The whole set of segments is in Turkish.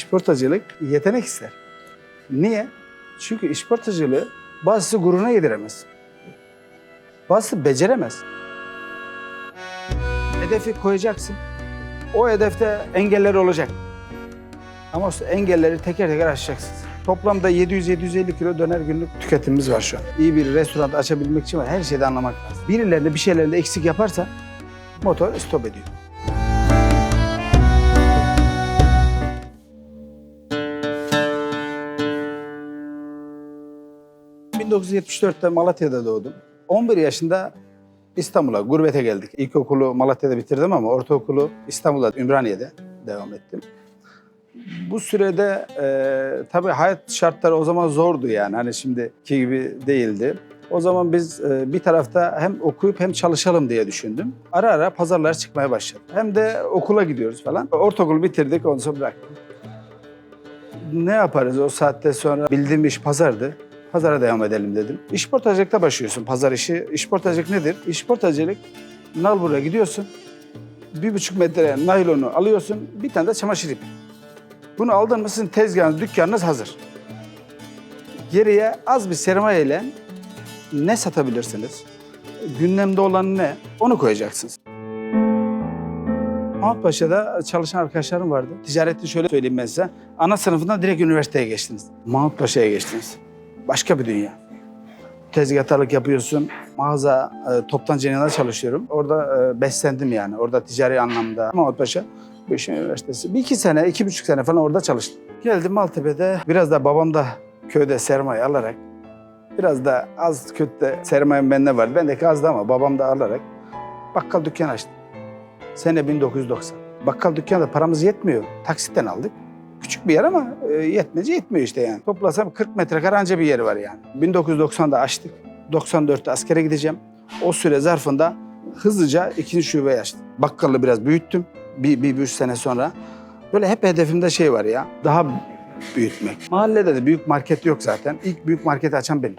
İşportacılık yetenek ister. Niye? Çünkü işportacılığı bazısı gururuna yediremez. Bazısı beceremez. Hedefi koyacaksın. O hedefte engeller olacak. Ama o engelleri teker teker aşacaksınız. Toplamda 700-750 kilo döner günlük tüketimimiz var şu an. İyi bir restoran açabilmek için var. Her şeyde anlamak lazım. Birilerinde bir şeylerinde eksik yaparsa motor stop ediyor. ...1974'te Malatya'da doğdum. 11 yaşında İstanbul'a, gurbete geldik. İlkokulu Malatya'da bitirdim ama ortaokulu İstanbul'da, Ümraniye'de devam ettim. Bu sürede e, tabii hayat şartları o zaman zordu yani. Hani şimdiki gibi değildi. O zaman biz e, bir tarafta hem okuyup hem çalışalım diye düşündüm. Ara ara pazarlara çıkmaya başladım. Hem de okula gidiyoruz falan. Ortaokulu bitirdik, ondan sonra bıraktım. Ne yaparız o saatte sonra? Bildiğim iş pazardı. Pazara devam edelim dedim. İşportacılıkta başlıyorsun pazar işi. İşportacılık nedir? İşportacılık, Nalbur'a gidiyorsun. Bir buçuk metre naylonu alıyorsun, bir tane de çamaşır ipi. Bunu aldın mı sizin tezgahınız, dükkanınız hazır. Geriye az bir sermaye ile ne satabilirsiniz? Gündemde olan ne? Onu koyacaksınız. Mahmutpaşa'da çalışan arkadaşlarım vardı. Ticarette şöyle söyleyeyim ben size. Ana sınıfından direkt üniversiteye geçtiniz. Mahmutpaşa'ya geçtiniz. Başka bir dünya. Tezgahtarlık yapıyorsun. Mağaza, e, toptancı yanında çalışıyorum. Orada e, beslendim yani. Orada ticari anlamda. Mahmutpaşa Beşiktaş Üniversitesi. Bir iki sene, iki buçuk sene falan orada çalıştım. Geldim Maltepe'de. Biraz da babam da köyde sermaye alarak biraz da az kötü sermayem bende var. Bendeki azdı ama babam da alarak bakkal dükkan açtım. Sene 1990. Bakkal dükkanı da paramız yetmiyor. Taksitten aldık. Küçük bir yer ama e, yetmece yetmiyor işte yani. Toplasam 40 metrekare anca bir yeri var yani. 1990'da açtık. 94'te askere gideceğim. O süre zarfında hızlıca ikinci şubeyi açtım. Bakkalı biraz büyüttüm. Bir, bir, bir üç sene sonra. Böyle hep hedefimde şey var ya. Daha büyütmek. Mahallede de büyük market yok zaten. İlk büyük marketi açan benim.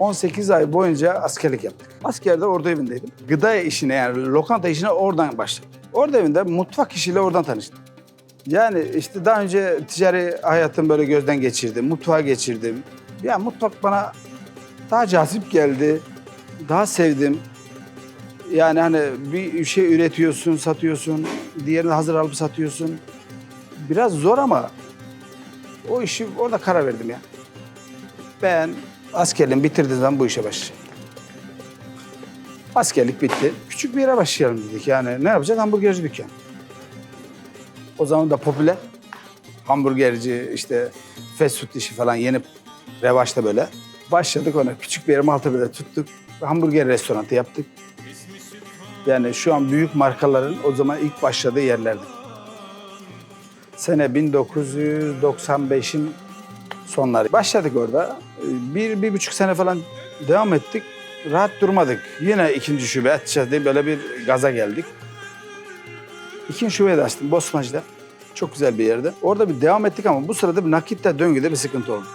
...18 ay boyunca askerlik yaptık. Askerde orada evindeydim. Gıda işine yani lokanta işine oradan başladım. Orada evinde mutfak işiyle oradan tanıştım. Yani işte daha önce ticari hayatım böyle gözden geçirdim. Mutfağa geçirdim. Ya mutfak bana daha cazip geldi. Daha sevdim. Yani hani bir şey üretiyorsun, satıyorsun. Diğerini hazır alıp satıyorsun. Biraz zor ama o işi orada karar verdim ya. Ben askerliğimi bitirdiğim zaman bu işe başlayacağım. Askerlik bitti. Küçük bir yere başlayalım dedik. Yani ne yapacağız? Hamburgerci dükkan. O zaman da popüler. Hamburgerci, işte fast food işi falan yeni revaçta böyle. Başladık ona. Küçük bir yere Maltepe'de tuttuk. Hamburger restoranı yaptık. Yani şu an büyük markaların o zaman ilk başladığı yerlerdi. Sene 1995'in sonları. Başladık orada. Bir, bir buçuk sene falan devam ettik. Rahat durmadık. Yine ikinci şube açacağız diye böyle bir gaza geldik. İkinci şubeyi de açtım Bosnacı'da. Çok güzel bir yerde. Orada bir devam ettik ama bu sırada bir nakitte döngüde bir sıkıntı oldu.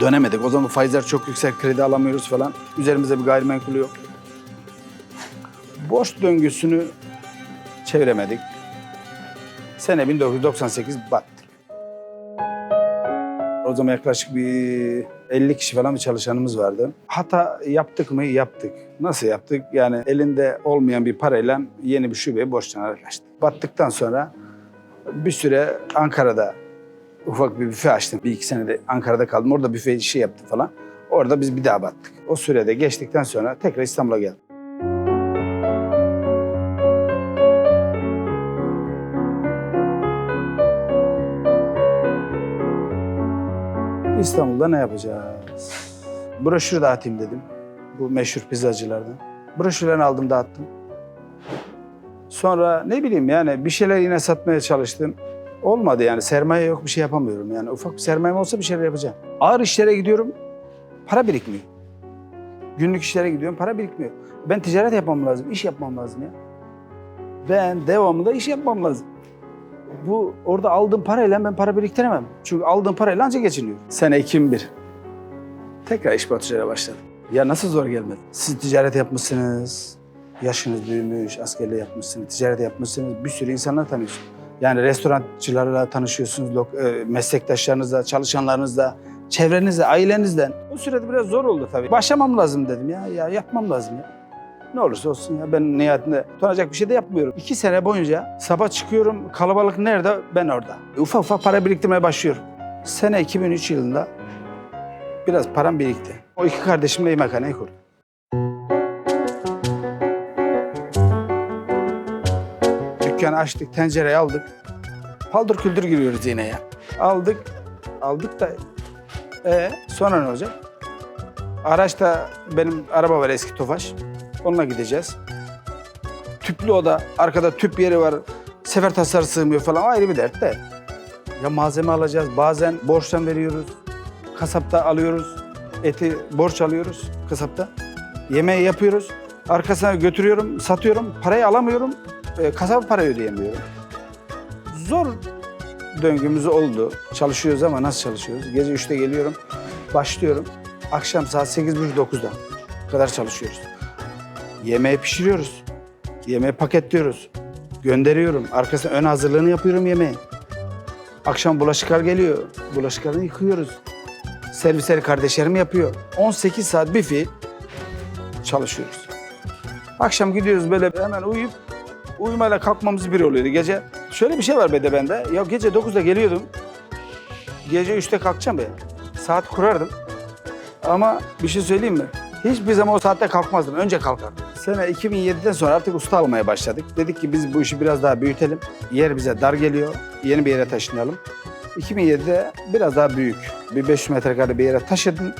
Dönemedik. O zaman faizler çok yüksek, kredi alamıyoruz falan. Üzerimizde bir gayrimenkul yok. Borç döngüsünü çeviremedik. Sene 1998 battık. O zaman yaklaşık bir 50 kişi falan bir çalışanımız vardı. Hata yaptık mı? Yaptık. Nasıl yaptık? Yani elinde olmayan bir parayla yeni bir şubeye borçlanarak açtık. Battıktan sonra bir süre Ankara'da ufak bir büfe açtım. Bir iki senede Ankara'da kaldım. Orada büfe işi yaptım falan. Orada biz bir daha battık. O sürede geçtikten sonra tekrar İstanbul'a geldim. İstanbul'da ne yapacağız? Broşür dağıtayım dedim. Bu meşhur pizzacılardan. Broşürlerini aldım dağıttım. Sonra ne bileyim yani bir şeyler yine satmaya çalıştım. Olmadı yani sermaye yok bir şey yapamıyorum yani. Ufak bir sermayem olsa bir şeyler yapacağım. Ağır işlere gidiyorum para birikmiyor. Günlük işlere gidiyorum para birikmiyor. Ben ticaret yapmam lazım, iş yapmam lazım ya. Ben devamında iş yapmam lazım. Bu orada aldığım parayla ben para biriktiremem. Çünkü aldığım parayla ancak geçiniyorum. Sene 2001. Tekrar iş batışlara başladım. Ya nasıl zor gelmedi? Siz ticaret yapmışsınız. Yaşınız büyümüş, askerliği yapmışsınız, ticaret yapmışsınız. Bir sürü insanlar tanıyorsunuz. Yani restorançılarla tanışıyorsunuz, e, meslektaşlarınızla, çalışanlarınızla, çevrenizle, ailenizden. O sürede biraz zor oldu tabii. Başlamam lazım dedim ya, ya yapmam lazım ya. Ne olursa olsun ya ben nihayetinde tutunacak bir şey de yapmıyorum. İki sene boyunca sabah çıkıyorum kalabalık nerede ben orada. Ufak ufak para biriktirmeye başlıyorum. Sene 2003 yılında biraz param birikti. O iki kardeşimle yemekhaneyi kurdum. Dükkanı açtık, tencereyi aldık. Paldır küldür giriyoruz yine ya. Aldık, aldık da e sonra ne olacak? Araçta benim araba var eski Tofaş. Onunla gideceğiz. Tüplü oda, arkada tüp yeri var. Sefer tasarı sığmıyor falan ayrı bir dert de. Ya malzeme alacağız, bazen borçtan veriyoruz. Kasapta alıyoruz. Eti borç alıyoruz kasapta. Yemeği yapıyoruz. Arkasına götürüyorum, satıyorum. Parayı alamıyorum. E, kasaba parayı ödeyemiyorum. Zor döngümüz oldu. Çalışıyoruz ama nasıl çalışıyoruz? Gece 3'te geliyorum, başlıyorum. Akşam saat 8.30-9'da kadar çalışıyoruz. Yemeği pişiriyoruz. Yemeği paketliyoruz. Gönderiyorum. Arkasına ön hazırlığını yapıyorum yemeği. Akşam bulaşıklar geliyor. Bulaşıklarını yıkıyoruz. Servisleri kardeşlerim yapıyor. 18 saat bir fiil çalışıyoruz. Akşam gidiyoruz böyle hemen uyuyup uyumayla kalkmamız bir oluyordu gece. Şöyle bir şey var be de bende. Ya gece 9'da geliyordum. Gece 3'te kalkacağım be. Saat kurardım. Ama bir şey söyleyeyim mi? Hiçbir zaman o saatte kalkmazdım. Önce kalkardım. Sene 2007'den sonra artık usta almaya başladık. Dedik ki biz bu işi biraz daha büyütelim. Yer bize dar geliyor. Yeni bir yere taşınalım. 2007'de biraz daha büyük. Bir 500 metrekare bir yere taşıdım.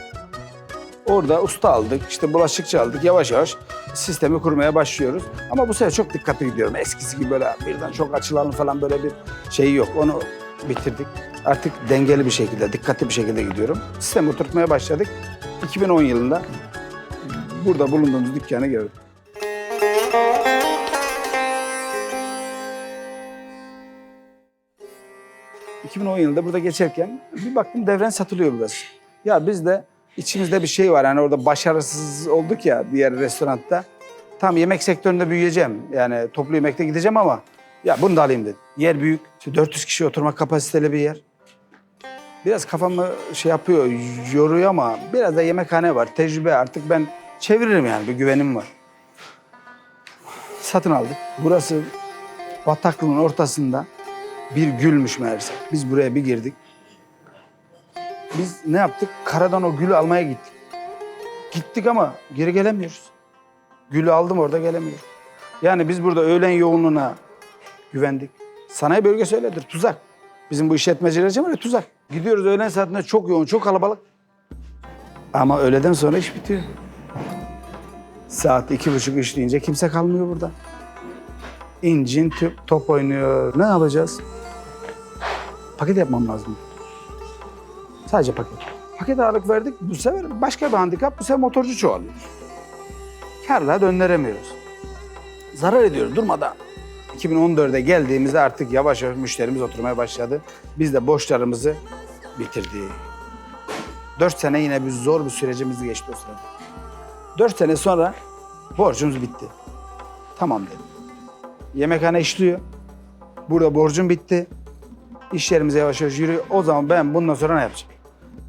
Orada usta aldık, işte bulaşıkçı aldık. Yavaş yavaş sistemi kurmaya başlıyoruz. Ama bu sefer çok dikkatli gidiyorum. Eskisi gibi böyle birden çok açılalım falan böyle bir şey yok. Onu bitirdik. Artık dengeli bir şekilde, dikkatli bir şekilde gidiyorum. Sistemi oturtmaya başladık. 2010 yılında burada bulunduğumuz dükkana girdim. ...2010 yılında burada geçerken bir baktım devren satılıyor burası. Ya biz de içimizde bir şey var. Yani orada başarısız olduk ya diğer restoranda. Tam yemek sektöründe büyüyeceğim. Yani toplu yemekte gideceğim ama... ...ya bunu da alayım dedim. Yer büyük. İşte 400 kişi oturma kapasiteli bir yer. Biraz kafamı şey yapıyor, yoruyor ama biraz da yemekhane var. Tecrübe artık ben çeviririm yani bir güvenim var. Satın aldık. Burası bataklığın ortasında bir gülmüş meğerse. Biz buraya bir girdik. Biz ne yaptık? Karadan o gülü almaya gittik. Gittik ama geri gelemiyoruz. Gülü aldım orada gelemiyorum. Yani biz burada öğlen yoğunluğuna güvendik. Sanayi bölgesi öyledir, tuzak. Bizim bu işletmeciler için tuzak. Gidiyoruz öğlen saatinde çok yoğun, çok kalabalık. Ama öğleden sonra iş bitiyor. Saat iki buçuk üç deyince kimse kalmıyor burada. İncin top oynuyor. Ne yapacağız? Paket yapmam lazım. Sadece paket. Paket ağırlık verdik. Bu sefer başka bir handikap. Bu sefer motorcu çoğalıyor. Karla döndüremiyoruz. Zarar ediyoruz durmadan. 2014'e geldiğimizde artık yavaş yavaş müşterimiz oturmaya başladı. Biz de borçlarımızı bitirdik. Dört sene yine bir zor bir sürecimiz geçti o sırada. Dört sene sonra borcumuz bitti. Tamam dedim. Yemekhane işliyor. Burada borcum bitti. İş yerimize yavaş yavaş yürüyor. O zaman ben bundan sonra ne yapacağım?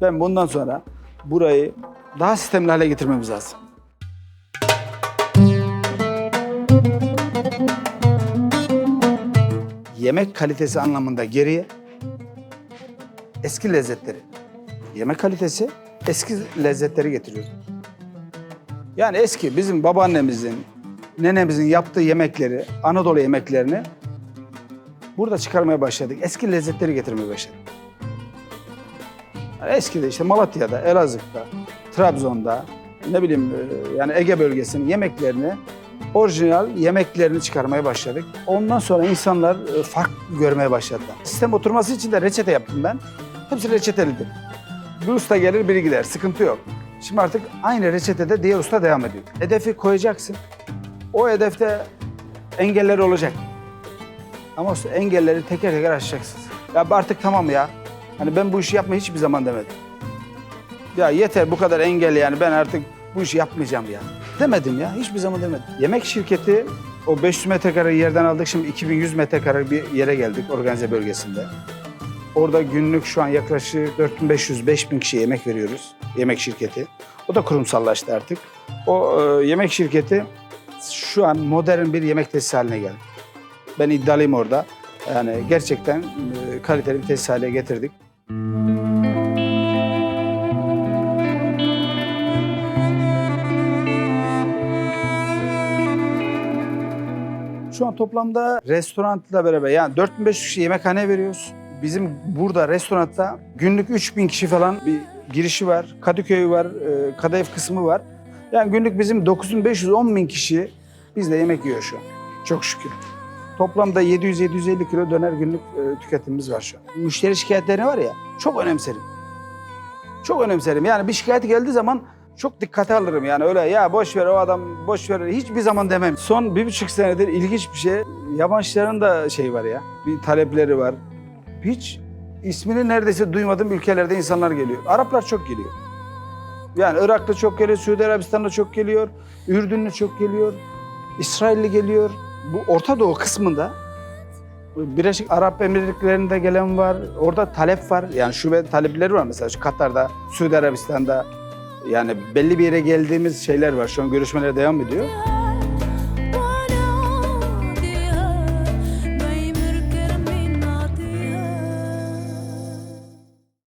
Ben bundan sonra burayı daha sistemli hale getirmemiz lazım. yemek kalitesi anlamında geriye eski lezzetleri. Yemek kalitesi eski lezzetleri getiriyor. Yani eski bizim babaannemizin, nenemizin yaptığı yemekleri, Anadolu yemeklerini burada çıkarmaya başladık. Eski lezzetleri getirmeye başladık. Yani eskide işte Malatya'da, Elazığ'da, Trabzon'da, ne bileyim e, yani Ege bölgesinin yemeklerini orijinal yemeklerini çıkarmaya başladık. Ondan sonra insanlar e, fark görmeye başladılar. Sistem oturması için de reçete yaptım ben. Hepsi reçetelidir. Bir usta gelir biri gider. Sıkıntı yok. Şimdi artık aynı reçetede diğer usta devam ediyor. Hedefi koyacaksın. O hedefte engeller olacak. Ama engelleri teker teker aşacaksınız. Ya artık tamam ya. Hani ben bu işi yapmayı hiçbir zaman demedim. Ya yeter bu kadar engel yani ben artık bu işi yapmayacağım ya. Demedim ya. Hiçbir zaman demedim. Yemek şirketi o 500 metrekare yerden aldık. Şimdi 2100 metrekare bir yere geldik organize bölgesinde. Orada günlük şu an yaklaşık 4500-5000 kişiye yemek veriyoruz. Yemek şirketi. O da kurumsallaştı artık. O e, yemek şirketi şu an modern bir yemek tesisi haline geldi. Ben iddialıyım orada. Yani gerçekten e, kaliteli bir tesis haline getirdik. Şu an toplamda restoranla beraber yani 4500 kişi yemekhane veriyoruz. Bizim burada restoranda günlük 3000 kişi falan bir girişi var. Kadıköy var, e, kadayıf kısmı var. Yani günlük bizim 9500 bin kişi bizde yemek yiyor şu an. Çok şükür. Toplamda 700-750 kilo döner günlük e, tüketimimiz var şu an. Müşteri şikayetleri var ya çok önemserim. Çok önemserim. Yani bir şikayet geldiği zaman çok dikkate alırım yani öyle ya boş ver o adam boş ver hiçbir zaman demem. Son bir buçuk senedir ilginç bir şey. Yabancıların da şey var ya bir talepleri var. Hiç ismini neredeyse duymadığım ülkelerde insanlar geliyor. Araplar çok geliyor. Yani Irak'ta çok geliyor, Suudi Arabistan'da çok geliyor, Ürdün'de çok geliyor, İsrailli geliyor. Bu Orta Doğu kısmında Birleşik Arap Emirlikleri'nde gelen var. Orada talep var. Yani şube talepleri var mesela Katar'da, Suudi Arabistan'da. Yani belli bir yere geldiğimiz şeyler var. Şu an görüşmeler devam ediyor.